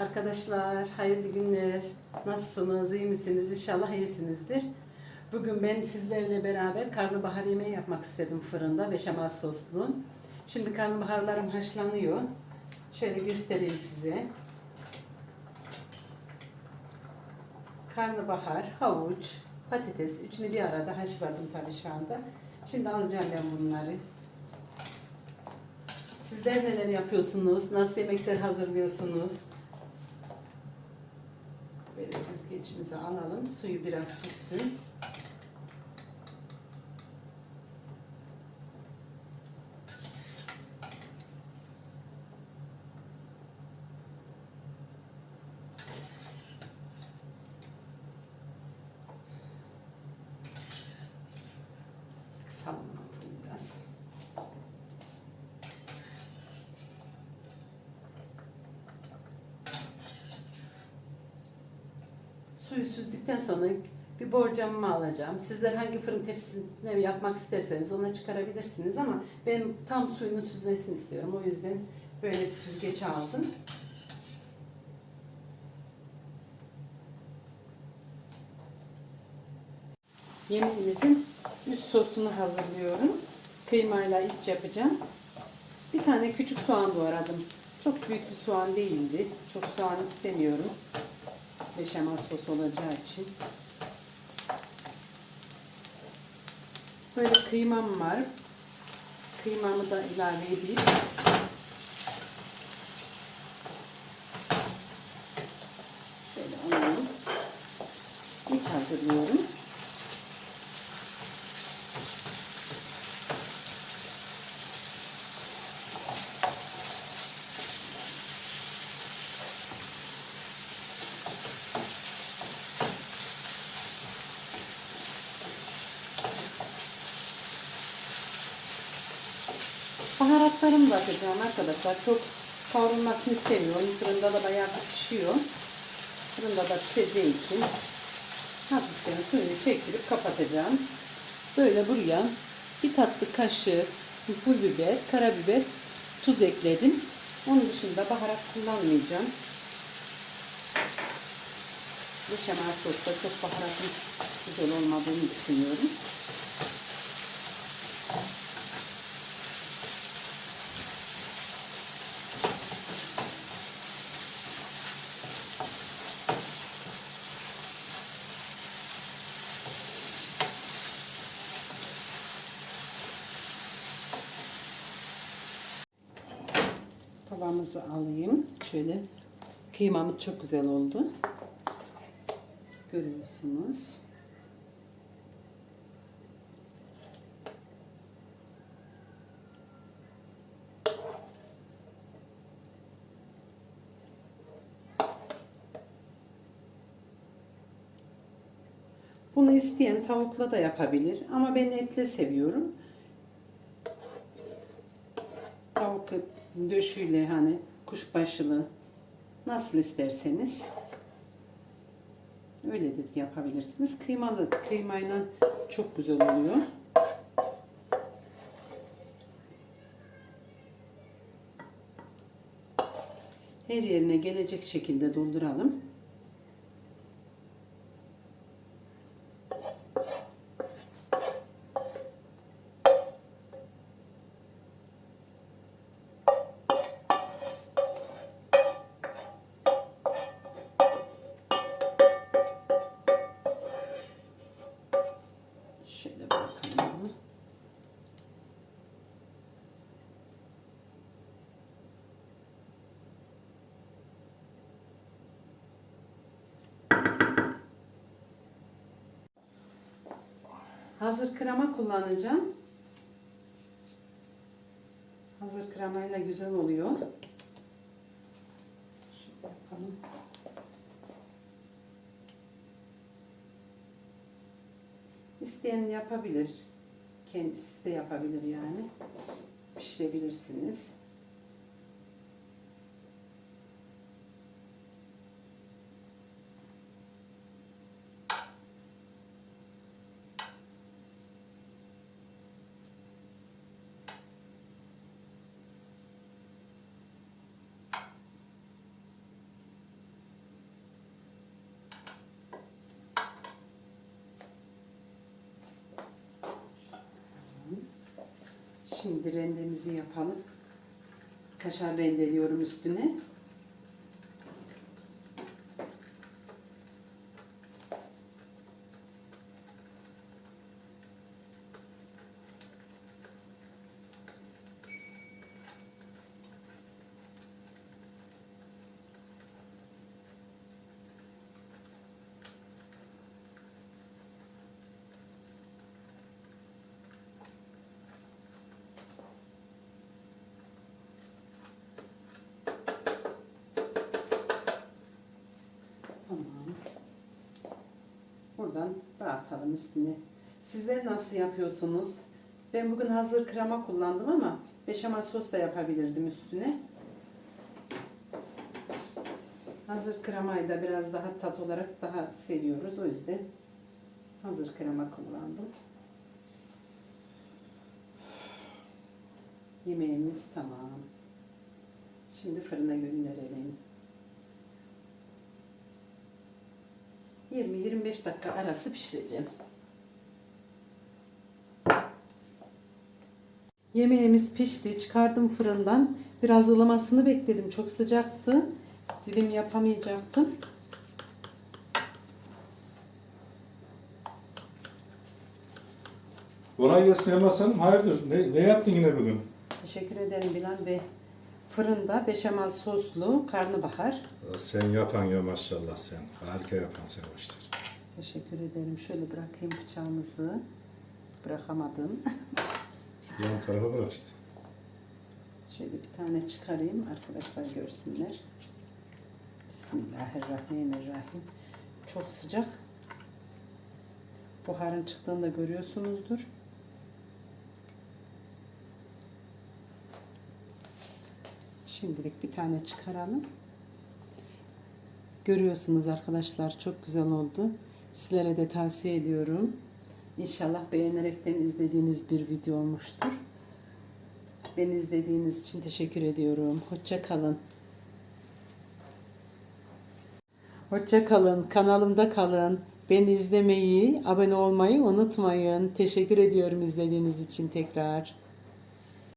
Arkadaşlar hayırlı günler. Nasılsınız? iyi misiniz? İnşallah iyisinizdir. Bugün ben sizlerle beraber karnabahar yemeği yapmak istedim fırında beşamel soslu. Şimdi karnabaharlarım haşlanıyor. Şöyle göstereyim size. Karnabahar, havuç, patates üçünü bir arada haşladım tabii şu anda. Şimdi alacağım ben bunları. Sizler neler yapıyorsunuz? Nasıl yemekler hazırlıyorsunuz? Böyle süzgecimizi alalım. Suyu biraz süssün. Suyu süzdükten sonra bir borcamımı alacağım. Sizler hangi fırın tepsisinde yapmak isterseniz ona çıkarabilirsiniz ama ben tam suyunun süzmesini istiyorum. O yüzden böyle bir süzgeç aldım. Yemeğimizin üst sosunu hazırlıyorum. Kıymayla iç yapacağım. Bir tane küçük soğan doğradım. Çok büyük bir soğan değildi. Çok soğan istemiyorum. Beşamel sos olacağı için. Böyle kıymam var. Kıymamı da ilave edeyim. Şöyle alalım. İç hazırlıyorum. Baharatlarımı da atacağım arkadaşlar. Çok kavrulmasını istemiyorum. Fırında da bayağı pişiyor. Fırında da pişeceği için hafiften suyunu çektirip kapatacağım. Böyle buraya bir tatlı kaşığı pul biber, karabiber, tuz ekledim. Onun dışında baharat kullanmayacağım. Beşamel sosta çok baharatın güzel olmadığını düşünüyorum. Tavamızı alayım. Şöyle kıymamız çok güzel oldu. Görüyorsunuz. Bunu isteyen tavukla da yapabilir ama ben etle seviyorum. Tavuk döşüyle hani kuşbaşılı nasıl isterseniz öyle de yapabilirsiniz. Kıymalı kıymayla çok güzel oluyor. Her yerine gelecek şekilde dolduralım. Hazır krema kullanacağım. Hazır kremayla güzel oluyor. Şöyle yapalım. İsteyen yapabilir. Kendisi de yapabilir yani. Pişirebilirsiniz. Şimdi rendemizi yapalım. Kaşar rendeliyorum üstüne. Tamam. Buradan dağıtalım üstüne. Sizler nasıl yapıyorsunuz? Ben bugün hazır krema kullandım ama beşamel sos da yapabilirdim üstüne. Hazır kremayı da biraz daha tat olarak daha seviyoruz. O yüzden hazır krema kullandım. Yemeğimiz tamam. Şimdi fırına gönderelim. 20-25 dakika arası pişireceğim. Yemeğimiz pişti. Çıkardım fırından. Biraz ılımasını bekledim. Çok sıcaktı. Dilim yapamayacaktım. Kolay gelsin Elmas Hanım. Hayırdır? Ne, ne yaptın yine bugün? Teşekkür ederim Bilal Bey. Fırında beşamel soslu karnabahar. Sen yapan ya maşallah sen. Harika yapan sen o işleri. Teşekkür ederim. Şöyle bırakayım bıçağımızı. Bırakamadım. Yan tarafa bırak işte. Şöyle bir tane çıkarayım arkadaşlar görsünler. Bismillahirrahmanirrahim. Çok sıcak. Buharın çıktığını da görüyorsunuzdur. Şimdilik bir tane çıkaralım. Görüyorsunuz arkadaşlar çok güzel oldu. Sizlere de tavsiye ediyorum. İnşallah beğenerekten izlediğiniz bir video olmuştur. Beni izlediğiniz için teşekkür ediyorum. Hoşça kalın. Hoşça kalın. Kanalımda kalın. Beni izlemeyi, abone olmayı unutmayın. Teşekkür ediyorum izlediğiniz için tekrar.